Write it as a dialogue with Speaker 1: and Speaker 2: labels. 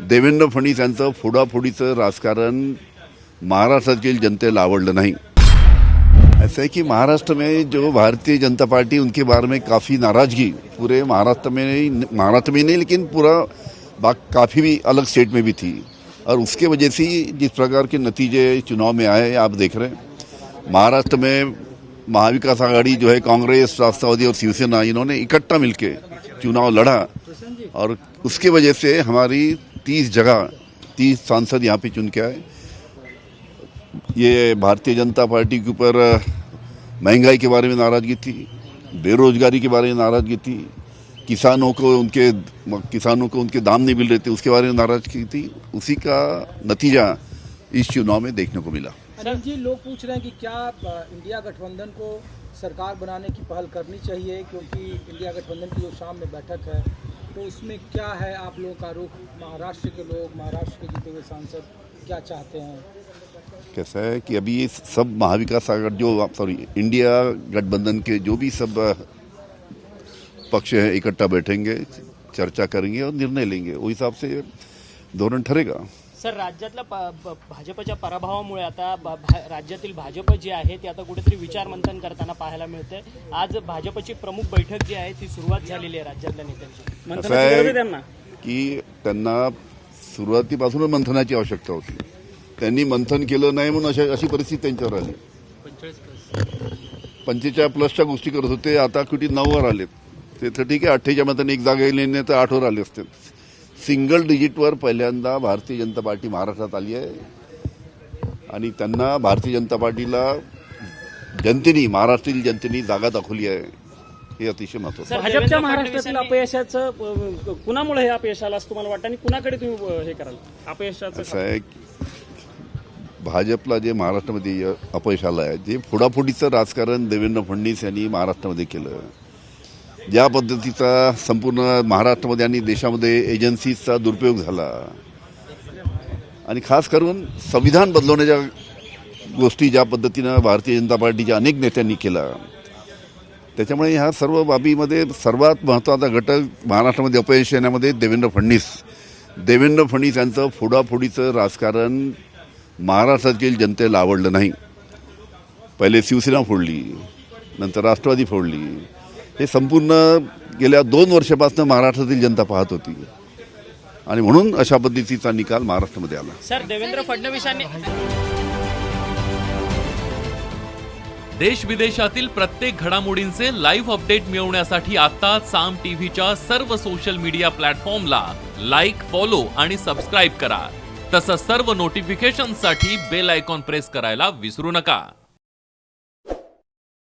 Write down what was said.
Speaker 1: देवेंद्र फडणवीस यांचं फोडाफोडीचं राजकारण महाराष्ट्रातील जनतेला आवडलं नहीं. ऐसा है कि महाराष्ट्र में जो भारतीय जनता पार्टी उनके बारे में काफ़ी नाराज़गी, पूरे महाराष्ट्र में महाराष्ट्र में नहीं, लेकिन पूरा काफ़ी भी अलग स्टेट में भी थी। और उसके वजह से जिस प्रकार के नतीजे चुनाव में आए, आप देख रहे हैं। महाराष्ट्र में महाविकास आघाड़ी जो है, कांग्रेस, राष्ट्रवादी और शिवसेना, इन्होंने इकट्ठा मिलकर चुनाव लड़ा। और उसके वजह से हमारी तीस जगह तीस सांसद यहाँ पे चुन के आए। ये भारतीय जनता पार्टी के ऊपर महँगाई के बारे में नाराज़गी थी बेरोजगारी के बारे में नाराज़गी थी किसानों को उनके किसानों को उनके दाम नहीं मिल रहे थे उसके बारे में नाराज़गी थी। उसी का नतीजा इस चुनाव में देखने को मिला।
Speaker 2: अनिल जी लोग पूछ रहे हैं कि क्या इंडिया गठबंधन को सरकार बनाने की पहल करनी चाहिए क्योंकि इंडिया गठबंधन की जो शाम में बैठक है तो उसमें क्या है आप लोगों का रुख? महाराष्ट्र के लोग, महाराष्ट्र के जीते हुए सांसद, क्या चाहते हैं?
Speaker 1: कैसा है कि अभी ये सब महाविकास अगर जो सॉरी इंडिया गठबंधन के जो भी सब पक्ष हैं, इकट्ठा बैठेंगे, चर्चा करेंगे और निर्णय लेंगे, वो हिसाब से धोरण ठरेगा।
Speaker 3: सर राज्यातल्या भाजपच्या पराभवामुळे आता ब- भा- राज्यातील भाजप जे आहे ते आता कुठेतरी विचार मंथन करताना पाहायला मिळते आज भाजपची प्रमुख बैठक जी आहे ती सुरुवात झालेली आहे राज्यातल्या नेत्यांची.
Speaker 1: की त्यांना सुरुवातीपासूनच मंथनाची आवश्यकता होती. त्यांनी मंथन केलं नाही म्हणून अशा अशी परिस्थिती त्यांच्यावर आली. पंचेचाळीस प्लसच्या गोष्टी करत होते आता कुठे नऊवर आलेत. ते तर ठीक आहे अठ्ठेच्या मताने एक जागा गेली नाही तर आठवर आले असते सिंगल डिजिटवर पहिल्यांदा भारतीय जनता पार्टी महाराष्ट्रात आली आहे. आणि त्यांना भारतीय जनता पार्टीला जनतेने महाराष्ट्रातील जनतेने जागा दाखवली आहे. हे अतिशय महत्वाचं
Speaker 3: सर,
Speaker 4: भाजपच्या महाराष्ट्रातील अपयशाचं कुणामुळे हे अपयश आलं असं तुम्हाला वाटतं? आणि कुणाकडे तुम्ही हे कराल? अपयशाचं
Speaker 1: असं आहे की भाजपला जे महाराष्ट्रामध्ये अपयश आलं आहे जे फोडाफोडीचं राजकारण देवेंद्र फडणवीस यांनी महाराष्ट्रामध्ये केलं. ज्या पद्धतीचा संपूर्ण महाराष्ट्रामध्ये आणि देशामध्ये एजन्सीजचा दुरुपयोग झाला आणि खास करून संविधान बदलवण्याच्या गोष्टी ज्या पद्धतीनं भारतीय जनता पार्टीच्या अनेक नेत्यांनी केला त्याच्यामुळे ह्या सर्व बाबीमध्ये सर्वात महत्त्वाचा घटक महाराष्ट्रामध्ये अपयश येण्यामध्ये देवेंद्र फडणवीस. देवेंद्र फडणवीस यांचं फोडाफोडीचं राजकारण महाराष्ट्रातील जनतेला आवडलं नाही. पहिले शिवसेना फोडली नंतर राष्ट्रवादी फोडली हे संपूर्ण गेल्या दोन वर्षापासून महाराष्ट्रातील जनता पाहत होती. आणि म्हणून अशा पद्धतीचा निकाल महाराष्ट्रामध्ये आला.
Speaker 3: सर देवेंद्र फडणवीसांनी
Speaker 5: देश विदेशातील प्रत्येक घडामोडींचे लाईव्ह अपडेट मिळवण्यासाठी आता साम टीव्हीच्या सर्व सोशल मीडिया प्लॅटफॉर्मला लाईक फॉलो आणि सबस्क्राईब करा. तसंच सर्व नोटिफिकेशनसाठी बेल आयकॉन प्रेस करायला विसरू नका.